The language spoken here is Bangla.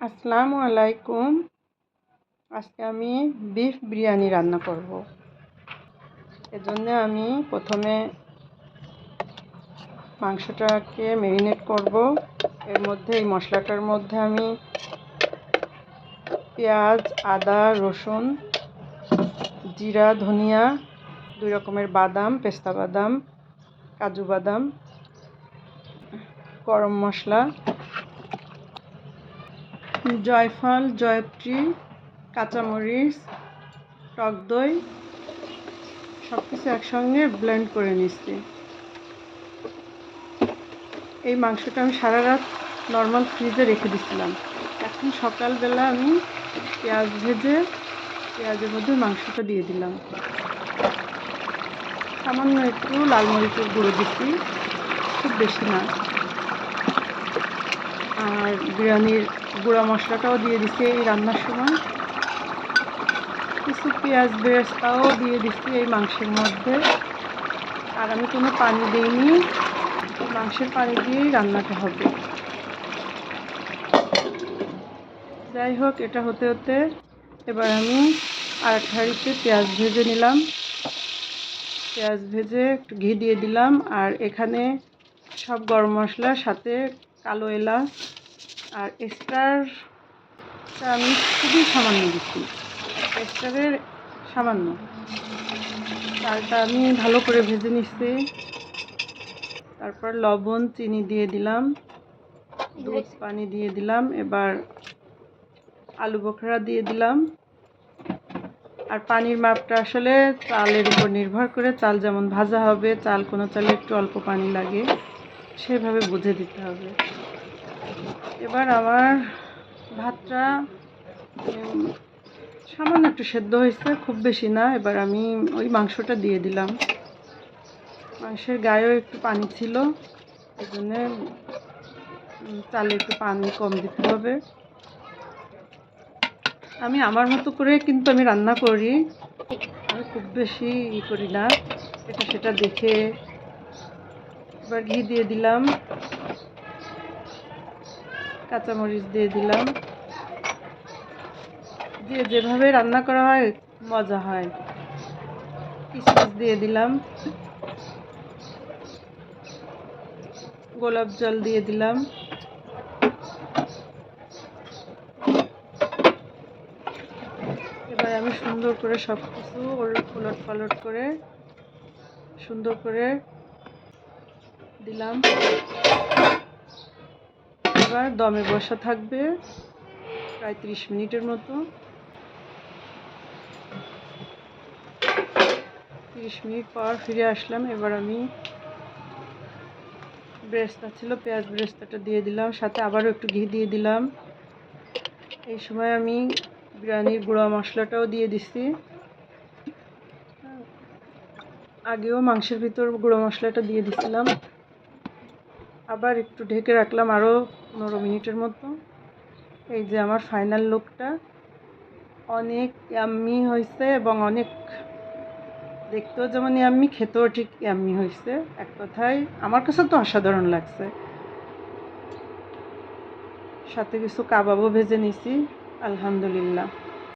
আসসালামু আলাইকুম। আজকে আমি বিফ বিরিয়ানি রান্না করব। এজন্য আমি প্রথমে মাংসটাকে ম্যারিনেট করব। এর মধ্যে, এই মশলাটার মধ্যে আমি পেঁয়াজ, আদা, রসুন, জিরা, ধনিয়া, দুই রকমের বাদাম, পেস্তা বাদাম, কাজু বাদাম, গরম মশলা জয়ফল, জয়ত্রী, কাঁচামরিচ, টক দই সব কিছু একসঙ্গে ব্লেন্ড করে নিচ্ছি। এই মাংসটা আমি সারা রাত নর্মাল ফ্রিজে রেখে দিছিলাম। এখন সকালবেলা আমি পেঁয়াজ ভেজে, পেঁয়াজের মধ্যে মাংসটা দিয়ে দিলাম। সামান্য একটু লাল মরিচের গুঁড়ো দিচ্ছি, খুব বেশি না। আর বিরিয়ানির গুঁড়া মশলাটাও দিয়ে দিচ্ছি এই রান্নার সময়। কিছু পেঁয়াজ বেরেস্তাও দিয়ে দিচ্ছি এই মাংসের মধ্যে। আর আমি কোনো পানি দিইনি মাংসের পানি দিয়েই রান্নাটা হবে। যাই হোক, এটা হতে হতে এবার আমি আর হাঁড়িতে পেঁয়াজ ভেজে নিলাম। পেঁয়াজ ভেজে একটু ঘি দিয়ে দিলাম আর এখানে সব গরম মশলার সাথে কালো এলাচ আর এক্সট্রারটা আমি খুবই সামান্য দিচ্ছি। এক্সট্রারের সামান্য। চালটা আমি ভালো করে ভেজে নিচ্ছি। তারপর লবণ, চিনি দিয়ে দিলাম। দুধ, পানি দিয়ে দিলাম। এবার আলু বোখরা দিয়ে দিলাম। আর পানির মাপটা আসলে চালের উপর নির্ভর করে চাল যেমন ভাজা হবে, চাল কোনো চালে একটু অল্প পানি লাগে। সেভাবে বুঝে দিতে হবে। এবার আমার ভাতটা সামান্য একটু সেদ্ধ হয়েছে, খুব বেশি না। এবার আমি ওই মাংসটা দিয়ে দিলাম। মাংসের গায়েও একটু পানি ছিল এই জন্যে চালে একটু পানি কম দিতে হবে। আমি আমার মতো করে কিন্তু আমি রান্না করি। আমি খুব বেশি ই করি না। এটা সেটা দেখে এবার ঘি দিয়ে দিলাম। কাঁচামরিচ দিয়ে দিলাম। দিয়ে যেভাবে রান্না করা হয়, মজা হয়। কিশমিশ দিয়ে দিলাম। গোলাপ জল দিয়ে দিলাম। এবার আমি সুন্দর করে সব কিছু উলট পালট করে, সুন্দর করে দিলাম। এবার দমে বসা থাকবে প্রায় ত্রিশ মিনিটের মতো। তিরিশ মিনিট পর ফিরে আসলাম। এবার আমি ব্রেস্তা ছিল, পেঁয়াজ ব্রেস্তাটা দিয়ে দিলাম। সাথে আবারও একটু ঘি দিয়ে দিলাম। এই সময় আমি বিরিয়ানির গুঁড়া মশলাটাও দিয়ে দিছি। আগেও মাংসের ভিতর গুঁড়ো মশলাটা দিয়ে দিছিলাম। আবার একটু ঢেকে রাখলাম আরও পনেরো মিনিটের মতো। এই যে আমার ফাইনাল লুকটা অনেক ইয়াম্মি হয়েছে এবং অনেক দেখতেও যেমন ইয়াম্মি খেতেও ঠিক ইয়াম্মি হয়েছে। এক কথায় আমার কাছে তো অসাধারণ লাগছে। সাথে কিছু কাবাবও ভেজে নিছি, আলহামদুলিল্লাহ।